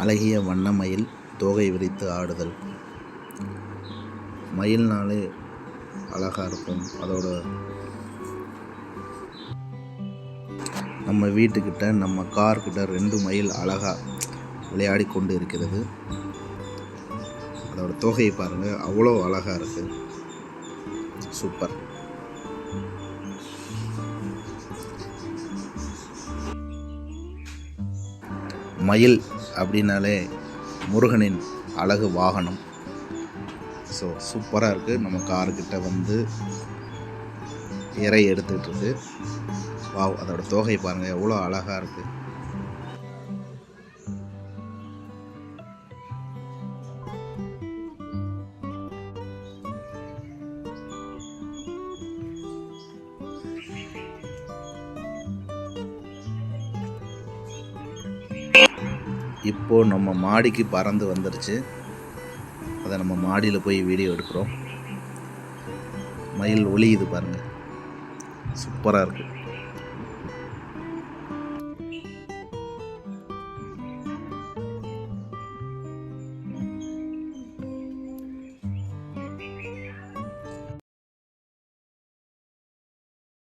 அழகிய வண்ண மயில் தோகை விரித்து ஆடுதல். மயில்னாலே அழகாக இருக்கும் அதோட. நம்ம வீட்டுக்கிட்ட நம்ம கார்கிட்ட ரெண்டு மயில் அழகாக விளையாடி கொண்டு இருக்கிறது அதோட தோகையை பாருங்கள் அவ்வளோ அழகாக இருக்குது சூப்பர். மயில் அப்படின்னாலே முருகனின் அழகு வாகனம். ஸோ சூப்பராக இருக்குது நம்ம காருக்கிட்ட வந்து இறை எடுத்துகிட்டு இருக்கு. வாவ் அதோடய தோகை பாருங்கள் எவ்வளோ அழகாக இருக்குது இப்போது நம்ம மாடிக்கு பறந்து வந்துருச்சு. அதை நம்ம மாடியில் போய் வீடியோ எடுக்கிறோம். மயில் ஒளியுது பாருங்கள் சூப்பராக இருக்குது